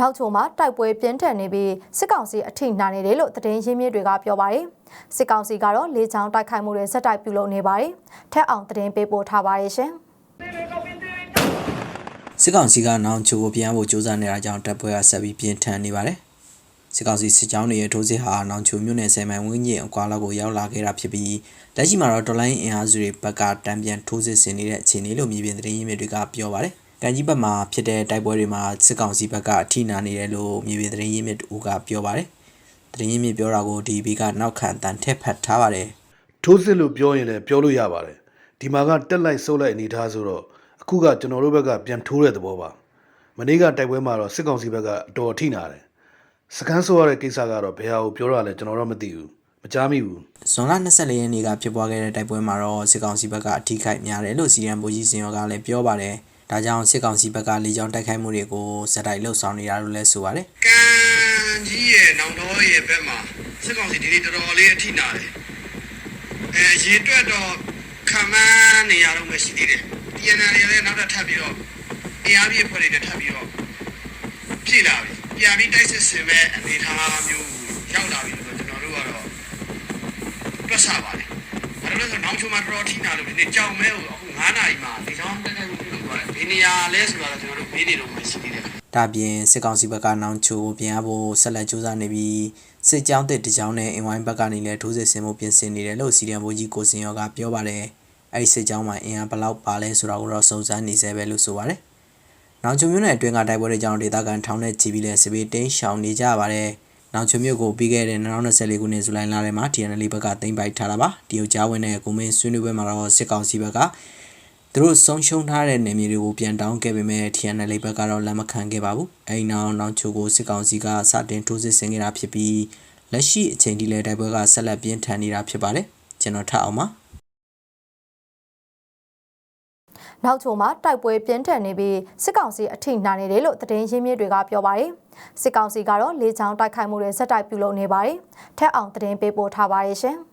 နောက်ချိုမှာတိုက်ပွဲပြင်းထန်နေပြီးစစ်ကောင်စီအထိနာနေတယ်လို့သတင်းရင်းမြစ်တွေကပြောပါတယ်။စစ်ကောင်စီကတော့လေကြောင်းတိုက်ခိုက်မှုတွေဆက်တိုက်ပြုလုပ်နေပါတယ်။ထက်အောင်သတင်းပေးပို့ထားပါတယ်ရှင်။စစ်ကောင်စီကနောင်ချိုကိုပြန်ဖို့ကြိုးစားနေတာကြောင့်တပ်ဖွဲ့ကဆက်ပြီးပြင်းထန်နေပါတယ်။စစ်ကောင်စီစစ်ကြောင်းတွေရဲ့ထိုးစစ်ဟာနောင်ချိုမြို့နယ်ဆယ်မိုင်ဝန်းကျင်အကွာလောက်ကိုရောက်လာခဲ့တာဖြစ်ပြီးလက်ရှိမှာတော့တော်လိုင်းအင်အားစုတွေဘက်ကတံပြန်ထိုးစစ်ဆင်နေတဲ့အခြေအနေလို့မြေပြင်သတင်းရင်းမြစ်တွေကပြောပါတယ်။ ကန်ကြီးဘက်မှာဖြစ်တဲ့တိုက်ပွဲတွေမှာစစ်ကောင်စီဘက်ကအထိနာနေတယ်လို့မြေပြင်သတင်းရင်းမြစ်တို့ကပြောပါတယ်။သတင်းရင်းမြစ်ပြောတာကိုဒီဘီကနောက်ခံတန်ထက်ဖတ်ထားပါတယ်။ထိုးစစ်လို့ပြောရင်လည်းပြောလို့ရပါတယ်ဒီမှာကတက်လိုက်ဆုပ်လိုက်အနေထားဆိုတော့အခုကကျွန်တော်တို့ဘက်ကပြန်ထိုးတဲ့သဘောပါမနေ့ကတိုက်ပွဲမှာတော့စစ်ကောင်စီဘက်ကအတော်ထိနာတယ်စကန်းဆိုရတဲ့ကိစ္စကတော့ဘယ်ဟာကိုပြောရလဲကျွန်တော်တော့မသိဘူးမကြားမိဘူးဇွန်လ24ရက်နေ့ကဖြစ်ပွားခဲ့တဲ့တိုက်ပွဲမှာတော့စစ်ကောင်စီဘက်ကအထိခိုက်များတယ်လို့စီရန်ဗိုလ်ကြီးစင်ရောကလည်းပြောပါတယ်။ ဒါကြောင့်စစ်ကောင်စီဘက်ကလေကြောင်းတိုက်ခိုက်မှုတွေကိုစက်တိုက်လှုပ်ဆောင်နေတာလို့လည်းဆိုပါတယ်ကံကြီးရဲ့နောင်တော်ရဲ့ဘက်မှာစစ်ကောင်စီဒီနေ့တော်တော်လေးအထိနာတယ်အဲရေတွက်တော့ခံမန်းနေရတော့မှရှိသေးတယ် TNL တွေလည်းနောက်ထပ်ထပ်ပြီးတော့အားပြည့်ဖွဲ့တွေနဲ့ထပ်ပြီးတော့ဖြည့်လာပြီပြန်ပြီးတိုက်စစ်ဆင်မဲ့အနေထားမျိုးရောက်လာပြီဆိုတော့ကျွန်တော်တို့ကတော့တွက်ဆပါတယ်အဲ့လိုဆိုနောက်ချုံမှာတော်တော်ထိနာလို့ဒီနေ့ကြောင်မဲကိုအခု လဲဆိုတော့ကျွန်တော်တို့ဘေးနေတော့မှရှိသေးတယ်။ဒါပြင်စစ်ကောင်စီဘက်ကနောင်ချိုပြန်ရဖို့ဆက်လက်ကြိုးစားနေပြီးစစ်ကြောင်းတစ်တကြောင်းနဲ့အင်ဝိုင်းဘက်ကနေလည်းထိုးစစ်ဆင်မှုပြင်ဆင်နေတယ်လို့စီရန်ဗိုလ်ကြီးကိုစင်ရောကပြောပါတယ်။အဲဒီစစ်ကြောင်းမှာအင်အားဘယ်လောက်ပါလဲဆိုတာကိုတော့စုံစမ်းနေဆဲပဲလို့ဆိုပါတယ်။နောင်ချိုမြို့နယ်အတွင်းကတိုက်ပွဲတွေကြောင့်ဒေသခံထောင်နဲ့ချီပြီးလဲစစ်ပေးတင်းရှောင်နေကြပါတယ်။နောင်ချိုမြို့ကိုပြီးခဲ့တဲ့2024ခုနှစ်ဇူလိုင်လထဲမှာ TNL ဘက်ကတင်ပိုက်ထားတာပါ။တရုတ်ကြားဝင်တဲ့ကိုမင်းဆွေးနွေးပွဲမှာတော့စစ်ကောင်စီဘက်က သူတို့ဆုံးရှုံးထားတဲ့နေမြေတွေကိုပြန်တောင်းခဲ့ပေမဲ့ TNL ဘက်ကတော့လက်မခံခဲ့ပါဘူး။အဲဒီနောက်နောင်ချိုကိုစစ်ကောင်စီကစတင်ထိုးစစ်ဆင်ခဲ့တာဖြစ်ပြီးလက်ရှိအချိန်ထိလည်းတိုက်ပွဲကဆက်လက်ပြင်းထန်နေတာဖြစ်ပါတယ်။ကျွန်တော်ထပ်အောင်ပါ။နောက်ချိုမှာတိုက်ပွဲပြင်းထန်နေပြီးစစ်ကောင်စီအထိနာနေတယ်လို့သတင်းရင်းမြစ်တွေကပြောပါတယ်။စစ်ကောင်စီကတော့လေကြောင်းတိုက်ခိုက်မှုတွေဆက်တိုက်ပြုလုပ်နေပါတယ်။ထက်အောင်သတင်းပေးပို့ထားပါတယ်ရှင်။